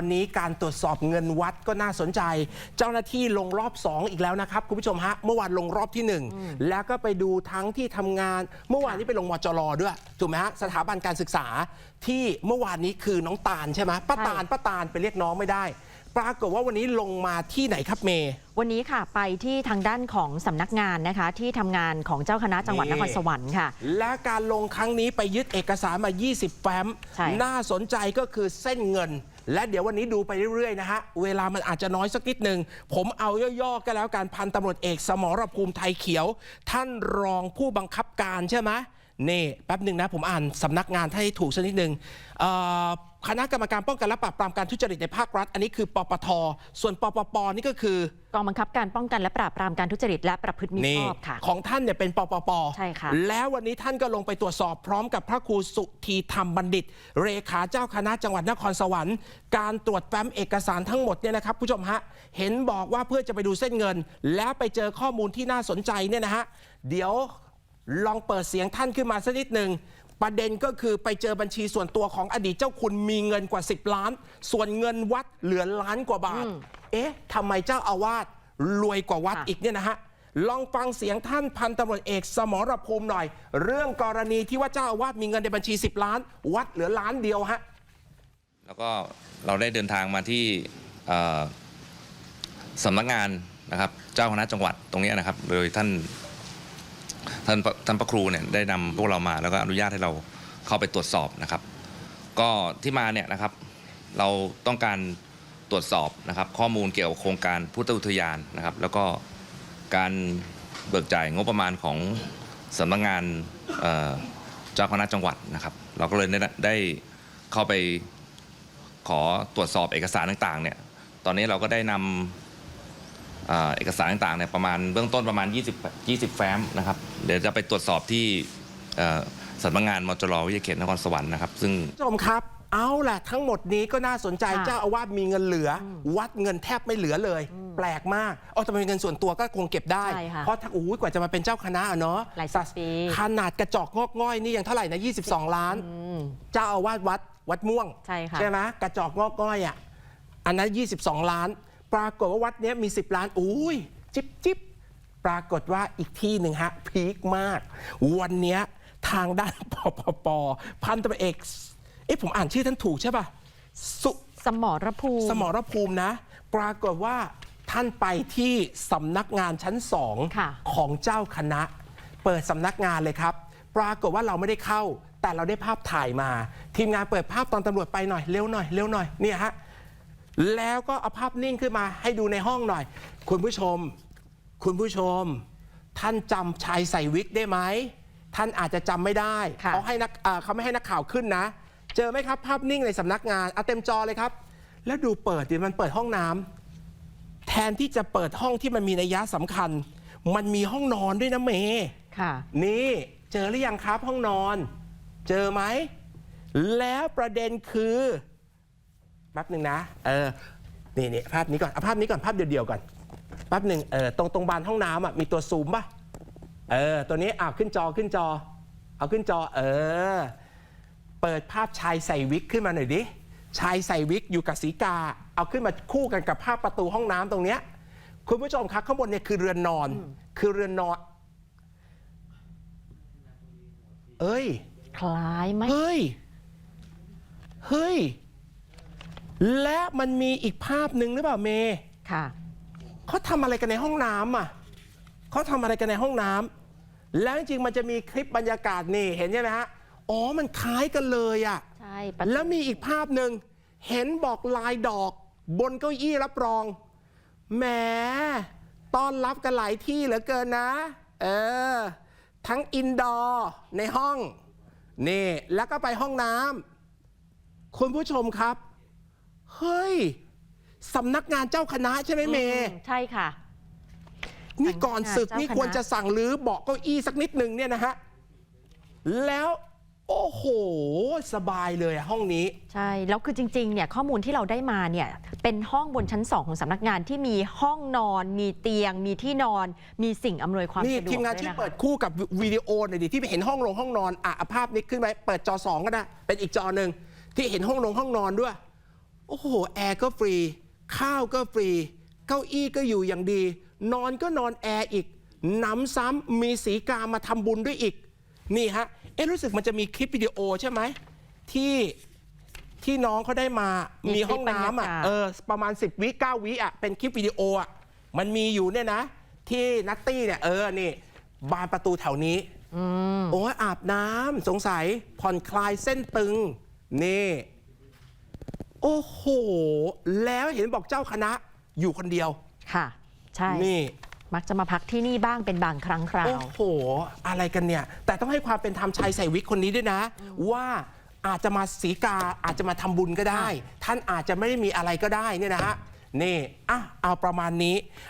วันนี้การตรวจสอบเงินวัดก็น่าสนใจ เจ้าหน้าที่ลงรอบ 2 อีกแล้วนะครับ คุณผู้ชมฮะ เมื่อวานลงรอบที่ 1 แล้วก็ไปดูทั้งที่ทำงาน เมื่อวานนี้ไปลงมจรด้วยถูกไหมฮะสถาบันการศึกษาที่เมื่อวานนี้คือน้องตาลใช่ไหมป้าใช่ตาลป้าตาลไปเรียกน้องไม่ได้ ปรากฏว่าวันนี้ลงมาที่ไหนครับเมย์วันนี้ค่ะไปที่ทางด้านของสำนักงานนะคะ ที่ทำงานของเจ้าคณะจังหวัดนี่นครสวรรค์ค่ะ และการลงครั้งนี้ไปยึดเอกสารมา 20 แฟ้มใช่น่าสนใจก็คือเส้นเงิน และเดี๋ยววันนี้ดูไปเรื่อยๆนะฮะ เวลามันอาจจะน้อยสักนิดหนึ่ง ผมเอาย่อๆก็แล้วการพันตำรวจเอกสมรภูมิไทยเขียว ท่านรองผู้บังคับการใช่ไหมนี่แป๊บหนึ่งนะ ผมอ่านสำนักงานให้ถูกสักนิดหนึ่งเอ่อ คณะกรรมการป้องกันและปราบปรามการทุจริตในภาครัฐ อันนี้คือปปท ส่วนปปปนี่ก็คือกองบังคับการป้องกันและปราบปรามการทุจริตและประพฤติมิชอบค่ะ ของท่านเนี่ยเป็นปปปใช่ค่ะแล้ววันนี้ท่านก็ลงไปตรวจสอบพร้อมกับพระครูสุธีธรรมบัณฑิตเรขาเจ้าคณะจังหวัดนครสวรรค์ การตรวจแฟ้มเอกสารทั้งหมดเนี่ยนะครับผู้ชมฮะเห็นบอกว่าเพื่อจะไปดูเส้นเงิน แล้วไปเจอข้อมูลที่น่าสนใจเนี่ยนะฮะเดี๋ยวลองเปิดเสียงท่านขึ้นมาสักนิดหนึ่ง ประเด็นก็คือไปเจอบัญชีส่วนตัวของอดีตเจ้าคุณมีเงินกว่า 10 ล้าน ส่วนเงินวัดเหลือล้านกว่าบาท เอ๊ะทำไมเจ้าอาวาสรวยกว่าวัดค่ะอีกเนี่ยนะฮะ ลองฟังเสียงท่านพันตำรวจเอกสมรภูมิหน่อย เรื่องกรณีที่ว่าเจ้าอาวาสมีเงินในบัญชี 10 ล้าน วัดเหลือล้านเดียวฮะ แล้วก็เราได้เดินทางมาที่เอ่อสำนักงานนะครับ เจ้าคณะจังหวัดตรงเนี้ยนะครับ โดยท่าน ท่านท่านพระครูเนี่ยได้นำพวกเรามาแล้วก็อนุญาตให้เราเข้าไปตรวจสอบนะครับ ก็ที่มาเนี่ยนะครับ เราต้องการตรวจสอบนะครับ ข้อมูลเกี่ยวกับโครงการพุทธอุทยานนะครับ แล้วก็การเบิกจ่ายงบประมาณของสำนักงานเอ่อเจ้าคณะจังหวัดนะครับ เราก็เลยได้ได้เข้าไปขอตรวจสอบเอกสารต่างๆเนี่ยตอนนี้เราก็ได้นำ เอ่อเอกสารต่างๆเนี่ยประมาณเบื้องต้นประมาณ 20 20 แฟ้มนะครับ เดี๋ยวจะไปตรวจสอบที่เอ่อสำนักงานมจรวิทยาเขตนครสวรรค์นะครับ ซึ่งผู้ชมครับ เอาล่ะ ทั้งหมดนี้ก็น่าสนใจค่ะเจ้าอาวาสมีเงินเหลืออวัดเงินแทบไม่เหลือเลย แปลกมากอ๋อแต่เป็นเงินส่วนตัวก็คงเก็บได้ใช่ค่ะเพราะถ้าอู้ยกว่าจะมาเป็นเจ้าคณะอะเนาะหลายสิบปีขนาดกระจอกงอกง่อยนี่ยังเท่าไหร่นะ22 ล้าน เจ้าอาวาสวัดวัดม่วงใช่ค่ะใช่ไหมกระจอกงอกง่อยอะอันนั้น 22 ล้าน ปรากฏว่าวัดเนี้ยมี 10 ล้านอุ้ยจิบจิบปรากฏว่าอีกที่หนึ่งฮะ พีคมาก วันเนี้ยทางด้านปปปพันตำรวจเอกเอ๊ะผมอ่านชื่อท่านถูกใช่ป่ะสุสมรภูมิ สมรภูมินะ ปรากฏว่าท่านไปที่สำนักงานชั้นสองค่ะของเจ้าคณะ เปิดสำนักงานเลยครับ ปรากฏว่าเราไม่ได้เข้า แต่เราได้ภาพถ่ายมา ทีมงานเปิดภาพตอนตำรวจไปหน่อยเร็วหน่อยเร็วหน่อยเนี่ยฮะ แล้วก็เอาภาพนิ่งขึ้นมาให้ดูในห้องหน่อย คุณผู้ชม คุณผู้ชม ท่านจำชายใส่วิกได้ไหม ท่านอาจจะจำไม่ได้ค่ะ เขาให้นักเอ่อเขาไม่ให้นักข่าวขึ้นนะ เจอไหมครับ ภาพนิ่งในสำนักงานเอาเต็มจอเลยครับ แล้วดูเปิดดิมันเปิดห้องน้ำ แทนที่จะเปิดห้องที่มันมีนัยยะสำคัญ มันมีห้องนอนด้วยนะเมย์ค่ะ นี่เจอหรือยังครับห้องนอน เจอไหม แล้วประเด็นคือ แป๊บหนึ่งนะ เออ นี่นี่ภาพนี้ก่อนเอาภาพนี้ก่อนภาพเดียวๆก่อน แป๊บหนึ่งเออตรงตรงบานห้องน้ำอะมีตัวซูมป่ะ เออ ตัวนี้อะขึ้นจอขึ้นจอ เอาขึ้นจอ เออ เปิดภาพชายใส่วิกขึ้นมาหน่อยดิ ชายใส่วิกอยู่กับสีกา เอาขึ้นมาคู่กันกับภาพประตูห้องน้ำตรงเนี้ย คุณผู้ชมครับข้างบนเนี่ยคือเรือนนอน คือเรือนนอน เอ้ย คล้ายไหมเฮ้ย เฮ้ย และมันมีอีกภาพหนึ่งหรือเปล่าเมย์ค่ะ เขาทำอะไรกันในห้องน้ำอะเขาทำอะไรกันในห้องน้ำแล้วจริงๆมันจะมีคลิปบรรยากาศนี่เห็นใช่ไหมฮะอ๋อมันคล้ายกันเลยอะใช่ประตูแล้วมีอีกภาพหนึ่งเห็นบอกลายดอก บนเก้าอี้รับรองแหมต้อนรับกันหลายที่เหลือเกินนะ เออ ทั้งอินดอร์ในห้อง นี่ แล้วก็ไปห้องน้ำคุณผู้ชมครับ เฮ้ยสำนักงานเจ้าคณะใช่ไหมเมย์อืใช่ค่ะ นี่ก่อนศึกสำนักงานนี่เจ้าคณะควรจะสั่งรื้อเบาะเก้าอี้สักนิดหนึ่งเนี่ยนะฮะ แล้วโอ้โห สบายเลยอะห้องนี้ ใช่ แล้วคือจริงๆเนี่ยข้อมูลที่เราได้มาเนี่ยเป็นห้องบนชั้นสองของสำนักงานที่มีห้องนอน มีเตียง มีที่นอน มีสิ่งอำนวยความนี่สะดวกทีมงานด้วยที่นะคะเปิดคู่กับวิดีโอหน่อยดิที่ไปเห็นห้องลงห้องนอนอะเอาภาพนี้ขึ้นไปเปิดจอสองก็ได้เป็นอีกจอหนึ่งที่เห็นห้องลงห้องนอนด้วย โอ้โห แอร์ก็ฟรี ข้าวก็ฟรี เก้าอี้ก็อยู่อย่างดี นอนก็นอนแอร์อีกหน้ำซ้ำมีสีกามาทำบุญด้วยอีก นี่ฮะ เอ๊ะรู้สึกมันจะมีคลิปวิดีโอใช่ไหม ที่ที่น้องเขาได้มา มีมีคลิปห้องน้ำอะ บรรยากาศ เออ ประมาณ 10 วิ9วิอะ เป็นคลิปวิดีโออะ มันมีอยู่เนี่ยนะ ที่นัตตี้เนี่ย เออ นี่ บานประตูแถวนี้อืมโอ้ยอาบน้ำสงสัยผ่อนคลายเส้นตึง นี่ โอ้โห แล้วเห็นบอกเจ้าคณะอยู่คนเดียว ค่ะ ใช่ นี่ มักจะมาพักที่นี่บ้างเป็นบางครั้งคราวโอ้โห อะไรกันเนี่ย แต่ต้องให้ความเป็นธรรมชายใส่วิกคนนี้ด้วยนะ ว่าอาจจะมาสีกาอาจจะมาทำบุญก็ได้ ท่านอาจจะไม่ได้มีอะไรก็ได้เนี่ยนะฮะนี่อะเอาประมาณนี้